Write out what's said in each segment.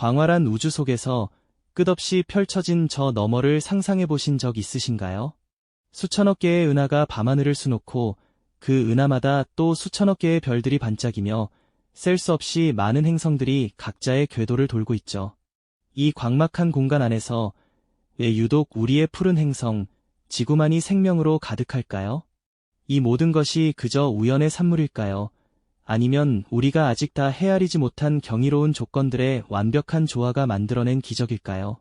광활한 우주 속에서 끝없이 펼쳐진 저 너머를 상상해 보신 적 있으신가요? 수천억 개의 은하가 밤하늘을 수놓고 그 은하마다 또 수천억 개의 별들이 반짝이며 셀 수 없이 많은 행성들이 각자의 궤도를 돌고 있죠. 이 광막한 공간 안에서 왜 유독 우리의 푸른 행성, 지구만이 생명으로 가득할까요? 이 모든 것이 그저 우연의 산물일까요? 아니면 우리가 아직 다 헤아리지 못한 경이로운 조건들의 완벽한 조화가 만들어낸 기적일까요?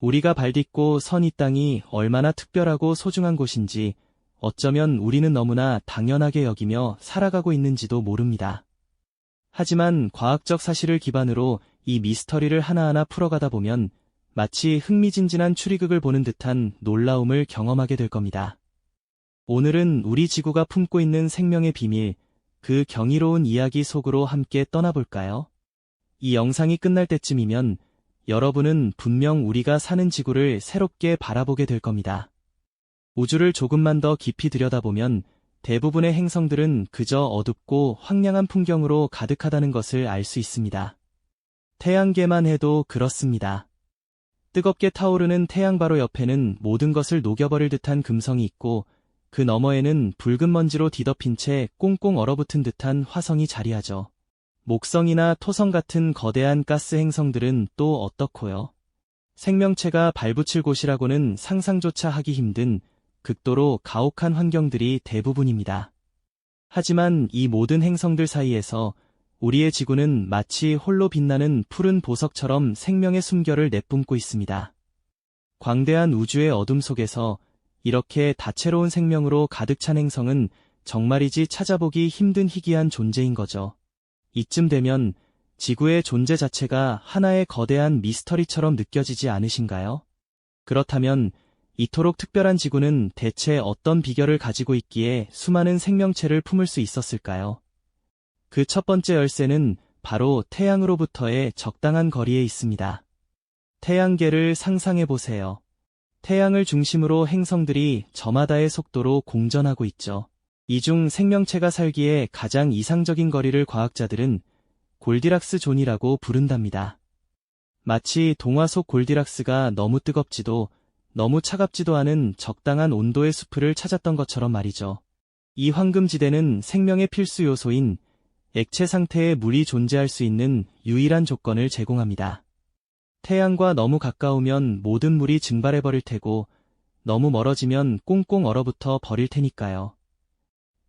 우리가 발딛고 선 이 땅이 얼마나 특별하고 소중한 곳인지 어쩌면 우리는 너무나 당연하게 여기며 살아가고 있는지도 모릅니다. 하지만 과학적 사실을 기반으로 이 미스터리를 하나하나 풀어가다 보면 마치 흥미진진한 추리극을 보는 듯한 놀라움을 경험하게 될 겁니다. 오늘은 우리 지구가 품고 있는 생명의 비밀, 그 경이로운 이야기 속으로 함께 떠나볼까요? 이 영상이 끝날 때쯤이면 여러분은 분명 우리가 사는 지구를 새롭게 바라보게 될 겁니다. 우주를 조금만 더 깊이 들여다보면 대부분의 행성들은 그저 어둡고 황량한 풍경으로 가득하다는 것을 알 수 있습니다. 태양계만 해도 그렇습니다. 뜨겁게 타오르는 태양바로 옆에는 모든 것을 녹여버릴 듯한 금성이 있고 그 너머에는 붉은 먼지로 뒤덮인 채 꽁꽁 얼어붙은 듯한 화성이 자리하죠. 목성이나 토성 같은 거대한 가스 행성들은 또 어떻고요? 생명체가 발붙일 곳이라고는 상상조차 하기 힘든 극도로 가혹한 환경들이 대부분입니다. 하지만 이 모든 행성들 사이에서 우리의 지구는 마치 홀로 빛나는 푸른 보석처럼 생명의 숨결을 내뿜고 있습니다. 광대한 우주의 어둠 속에서 이렇게 다채로운 생명으로 가득 찬 행성은 정말이지 찾아보기 힘든 희귀한 존재인 거죠. 이쯤 되면 지구의 존재 자체가 하나의 거대한 미스터리처럼 느껴지지 않으신가요? 그렇다면 이토록 특별한 지구는 대체 어떤 비결을 가지고 있기에 수많은 생명체를 품을 수 있었을까요? 그 첫 번째 열쇠는 바로 태양으로부터의 적당한 거리에 있습니다. 태양계를 상상해 보세요. 태양을 중심으로 행성들이 저마다의 속도로 공전하고 있죠. 이 중 생명체가 살기에 가장 이상적인 거리를 과학자들은 골디락스 존이라고 부른답니다. 마치 동화 속 골디락스가 너무 뜨겁지도 너무 차갑지도 않은 적당한 온도의 숲을 찾았던 것처럼 말이죠. 이 황금지대는 생명의 필수 요소인 액체 상태의 물이 존재할 수 있는 유일한 조건을 제공합니다. 태양과 너무 가까우면 모든 물이 증발해버릴 테고 너무 멀어지면 꽁꽁 얼어붙어 버릴 테니까요.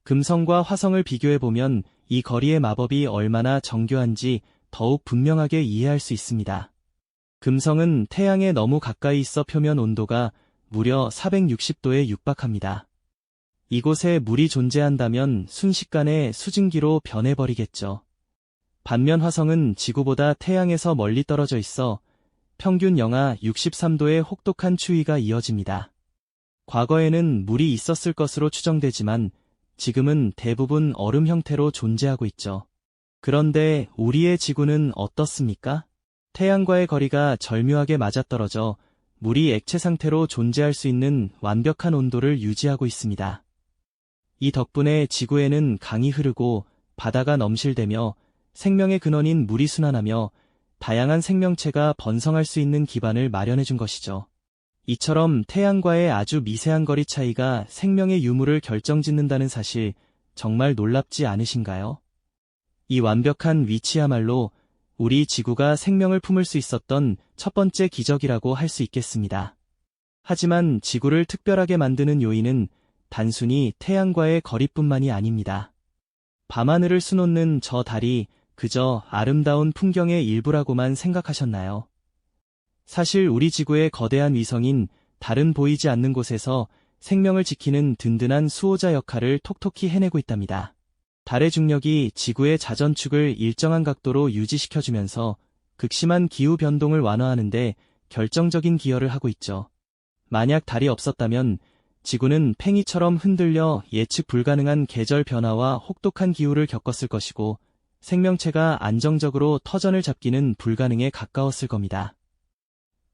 금성과 화성을 비교해보면 이 거리의 마법이 얼마나 정교한지 더욱 분명하게 이해할 수 있습니다. 금성은 태양에 너무 가까이 있어 표면 온도가 무려 460도에 육박합니다. 이곳에 물이 존재한다면 순식간에 수증기로 변해버리겠죠. 반면 화성은 지구보다 태양에서 멀리 떨어져 있어 평균 영하 63도의 혹독한 추위가 이어집니다. 과거에는 물이 있었을 것으로 추정되지만 지금은 대부분 얼음 형태로 존재하고 있죠. 그런데 우리의 지구는 어떻습니까? 태양과의 거리가 절묘하게 맞아떨어져 물이 액체 상태로 존재할 수 있는 완벽한 온도를 유지하고 있습니다. 이 덕분에 지구에는 강이 흐르고 바다가 넘실대며 생명의 근원인 물이 순환하며 다양한 생명체가 번성할 수 있는 기반을 마련해 준 것이죠. 이처럼 태양과의 아주 미세한 거리 차이가 생명의 유무를 결정짓는다는 사실 정말 놀랍지 않으신가요? 이 완벽한 위치야말로 우리 지구가 생명을 품을 수 있었던 첫 번째 기적이라고 할 수 있겠습니다. 하지만 지구를 특별하게 만드는 요인은 단순히 태양과의 거리뿐만이 아닙니다. 밤하늘을 수놓는 저 달이 그저 아름다운 풍경의 일부라고만 생각하셨나요? 사실 우리 지구의 거대한 위성인 달은 보이지 않는 곳에서 생명을 지키는 든든한 수호자 역할을 톡톡히 해내고 있답니다. 달의 중력이 지구의 자전축을 일정한 각도로 유지시켜주면서 극심한 기후 변동을 완화하는데 결정적인 기여를 하고 있죠. 만약 달이 없었다면 지구는 팽이처럼 흔들려 예측 불가능한 계절 변화와 혹독한 기후를 겪었을 것이고 생명체가 안정적으로 터전을 잡기는 불가능에 가까웠을 겁니다.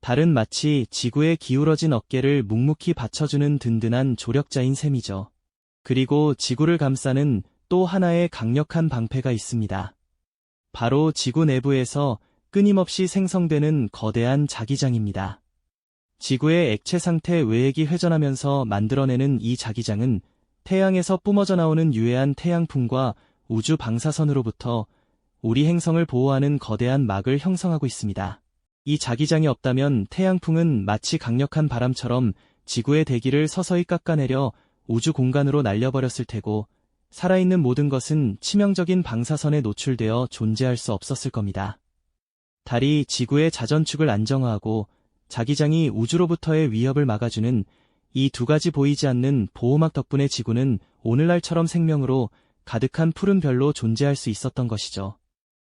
달은 마치 지구의 기울어진 어깨를 묵묵히 받쳐주는 든든한 조력자인 셈이죠. 그리고 지구를 감싸는 또 하나의 강력한 방패가 있습니다. 바로 지구 내부에서 끊임없이 생성되는 거대한 자기장입니다. 지구의 액체 상태 외액이 회전하면서 만들어내는 이 자기장은 태양에서 뿜어져 나오는 유해한 태양풍과 우주 방사선으로부터 우리 행성을 보호하는 거대한 막을 형성하고 있습니다. 이 자기장이 없다면 태양풍은 마치 강력한 바람처럼 지구의 대기를 서서히 깎아내려 우주 공간으로 날려버렸을 테고 살아있는 모든 것은 치명적인 방사선에 노출되어 존재할 수 없었을 겁니다. 달이 지구의 자전축을 안정화하고 자기장이 우주로부터의 위협을 막아주는 이 두 가지 보이지 않는 보호막 덕분에 지구는 오늘날처럼 생명으로 가득한 푸른 별로 존재할 수 있었던 것이죠.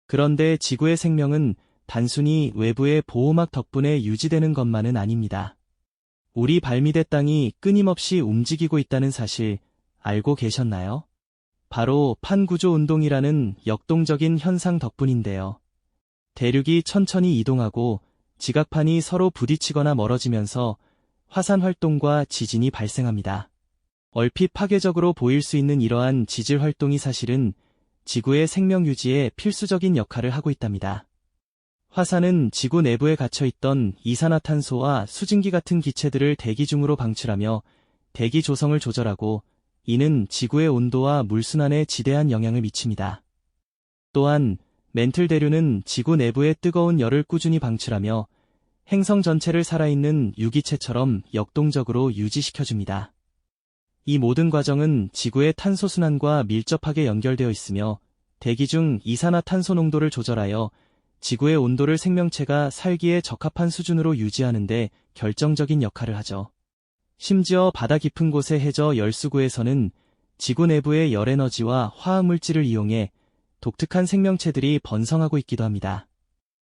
그런데 지구의 생명은 단순히 외부의 보호막 덕분에 유지되는 것만은 아닙니다. 우리 발밑의 땅이 끊임없이 움직이고 있다는 사실 알고 계셨나요? 바로 판구조 운동이라는 역동적인 현상 덕분인데요. 대륙이 천천히 이동하고 지각판이 서로 부딪히거나 멀어지면서 화산 활동과 지진이 발생합니다. 얼핏 파괴적으로 보일 수 있는 이러한 지질 활동이 사실은 지구의 생명 유지에 필수적인 역할을 하고 있답니다. 화산은 지구 내부에 갇혀있던 이산화탄소와 수증기 같은 기체들을 대기 중으로 방출하며 대기 조성을 조절하고 이는 지구의 온도와 물순환에 지대한 영향을 미칩니다. 또한 멘틀 대류는 지구 내부의 뜨거운 열을 꾸준히 방출하며 행성 전체를 살아있는 유기체처럼 역동적으로 유지시켜줍니다. 이 모든 과정은 지구의 탄소 순환과 밀접하게 연결되어 있으며 대기 중 이산화탄소 농도를 조절하여 지구의 온도를 생명체가 살기에 적합한 수준으로 유지하는데 결정적인 역할을 하죠. 심지어 바다 깊은 곳의 해저 열수구에서는 지구 내부의 열에너지와 화학물질을 이용해 독특한 생명체들이 번성하고 있기도 합니다.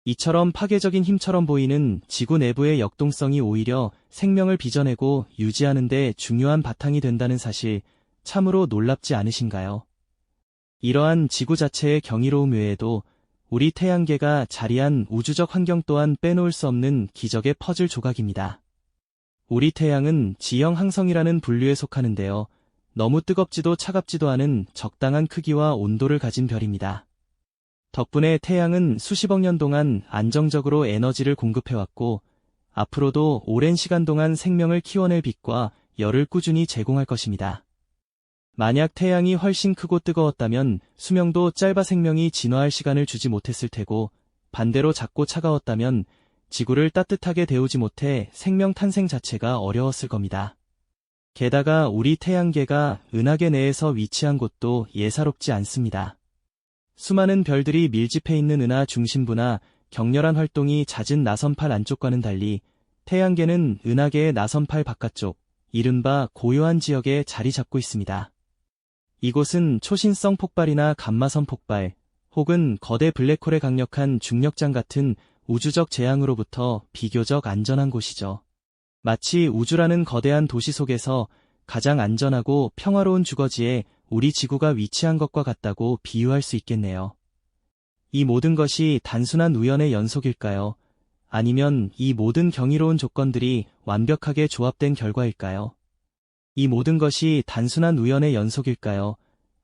이처럼 파괴적인 힘처럼 보이는 지구 내부의 역동성이 오히려 생명을 빚어내고 유지하는 데 중요한 바탕이 된다는 사실 참으로 놀랍지 않으신가요? 이러한 지구 자체의 경이로움 외에도 우리 태양계가 자리한 우주적 환경 또한 빼놓을 수 없는 기적의 퍼즐 조각입니다. 우리 태양은 지형 항성이라는 분류에 속하는데요. 너무 뜨겁지도 차갑지도 않은 적당한 크기와 온도를 가진 별입니다. 덕분에 태양은 수십억 년 동안 안정적으로 에너지를 공급해왔고 앞으로도 오랜 시간 동안 생명을 키워낼 빛과 열을 꾸준히 제공할 것입니다. 만약 태양이 훨씬 크고 뜨거웠다면 수명도 짧아 생명이 진화할 시간을 주지 못했을 테고 반대로 작고 차가웠다면 지구를 따뜻하게 데우지 못해 생명 탄생 자체가 어려웠을 겁니다. 게다가 우리 태양계가 은하계 내에서 위치한 곳도 예사롭지 않습니다. 수많은 별들이 밀집해 있는 은하 중심부나 격렬한 활동이 잦은 나선팔 안쪽과는 달리 태양계는 은하계의 나선팔 바깥쪽, 이른바 고요한 지역에 자리 잡고 있습니다. 이곳은 초신성 폭발이나 감마선 폭발, 혹은 거대 블랙홀의 강력한 중력장 같은 우주적 재앙으로부터 비교적 안전한 곳이죠. 마치 우주라는 거대한 도시 속에서 가장 안전하고 평화로운 주거지에 우리 지구가 위치한 것과 같다고 비유할 수 있겠네요. 이 모든 것이 단순한 우연의 연속일까요? 아니면 이 모든 경이로운 조건들이 완벽하게 조합된 결과일까요? 이 모든 것이 단순한 우연의 연속일까요?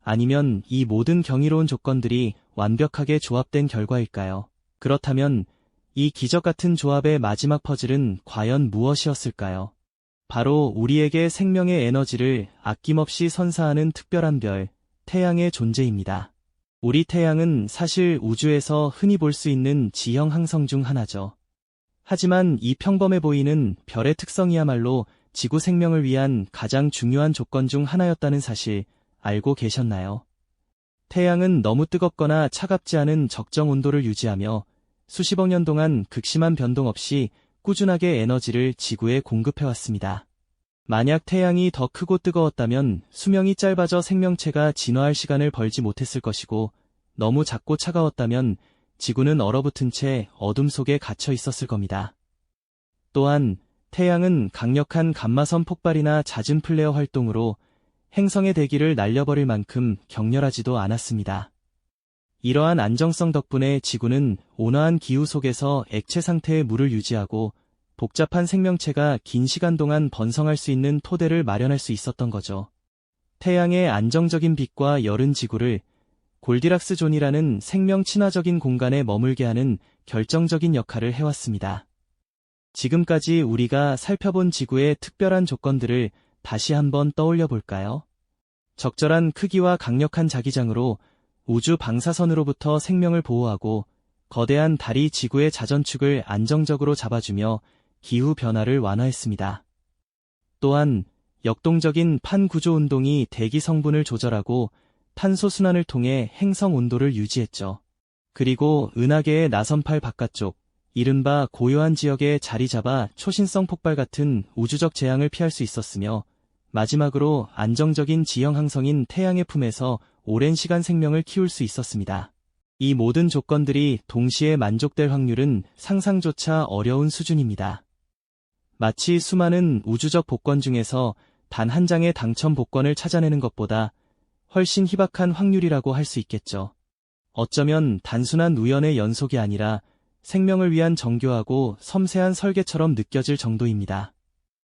아니면 이 모든 경이로운 조건들이 완벽하게 조합된 결과일까요? 그렇다면 이 기적 같은 조합의 마지막 퍼즐은 과연 무엇이었을까요? 바로 우리에게 생명의 에너지를 아낌없이 선사하는 특별한 별, 태양의 존재입니다. 우리 태양은 사실 우주에서 흔히 볼 수 있는 지형 항성 중 하나죠. 하지만 이 평범해 보이는 별의 특성이야말로 지구 생명을 위한 가장 중요한 조건 중 하나였다는 사실 알고 계셨나요? 태양은 너무 뜨겁거나 차갑지 않은 적정 온도를 유지하며 수십억 년 동안 극심한 변동 없이 꾸준하게 에너지를 지구에 공급해왔습니다. 만약 태양이 더 크고 뜨거웠다면 수명이 짧아져 생명체가 진화할 시간을 벌지 못했을 것이고 너무 작고 차가웠다면 지구는 얼어붙은 채 어둠 속에 갇혀 있었을 겁니다. 또한 태양은 강력한 감마선 폭발이나 잦은 플레어 활동으로 행성의 대기를 날려버릴 만큼 격렬하지도 않았습니다. 이러한 안정성 덕분에 지구는 온화한 기후 속에서 액체 상태의 물을 유지하고 복잡한 생명체가 긴 시간 동안 번성할 수 있는 토대를 마련할 수 있었던 거죠. 태양의 안정적인 빛과 열은 지구를 골디락스 존이라는 생명 친화적인 공간에 머물게 하는 결정적인 역할을 해왔습니다. 지금까지 우리가 살펴본 지구의 특별한 조건들을 다시 한번 떠올려 볼까요? 적절한 크기와 강력한 자기장으로 우주 방사선으로부터 생명을 보호하고 거대한 달이 지구의 자전축을 안정적으로 잡아주며 기후 변화를 완화했습니다. 또한 역동적인 판 구조 운동이 대기 성분을 조절하고 탄소 순환을 통해 행성 온도를 유지했죠. 그리고 은하계의 나선팔 바깥쪽, 이른바 고요한 지역에 자리 잡아 초신성 폭발 같은 우주적 재앙을 피할 수 있었으며 마지막으로 안정적인 지형 항성인 태양의 품에서 오랜 시간 생명을 키울 수 있었습니다. 이 모든 조건들이 동시에 만족될 확률은 상상조차 어려운 수준입니다. 마치 수많은 우주적 복권 중에서 단 한 장의 당첨 복권을 찾아내는 것보다 훨씬 희박한 확률이라고 할 수 있겠죠. 어쩌면 단순한 우연의 연속이 아니라 생명을 위한 정교하고 섬세한 설계처럼 느껴질 정도입니다.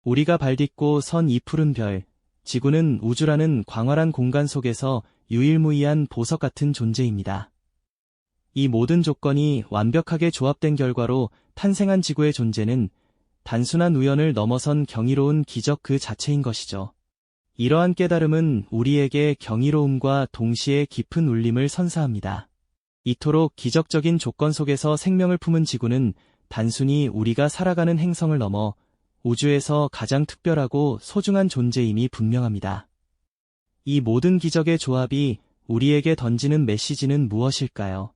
우리가 발딛고 선 이 푸른 별, 지구는 우주라는 광활한 공간 속에서 유일무이한 보석 같은 존재입니다. 이 모든 조건이 완벽하게 조합된 결과로 탄생한 지구의 존재는 단순한 우연을 넘어선 경이로운 기적 그 자체인 것이죠. 이러한 깨달음은 우리에게 경이로움과 동시에 깊은 울림을 선사합니다. 이토록 기적적인 조건 속에서 생명을 품은 지구는 단순히 우리가 살아가는 행성을 넘어 우주에서 가장 특별하고 소중한 존재임이 분명합니다. 이 모든 기적의 조합이 우리에게 던지는 메시지는 무엇일까요?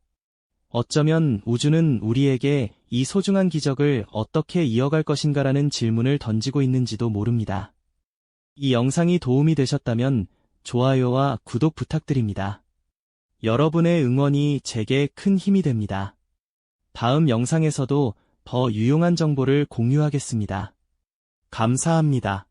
어쩌면 우주는 우리에게 이 소중한 기적을 어떻게 이어갈 것인가라는 질문을 던지고 있는지도 모릅니다. 이 영상이 도움이 되셨다면 좋아요와 구독 부탁드립니다. 여러분의 응원이 제게 큰 힘이 됩니다. 다음 영상에서도 더 유용한 정보를 공유하겠습니다. 감사합니다.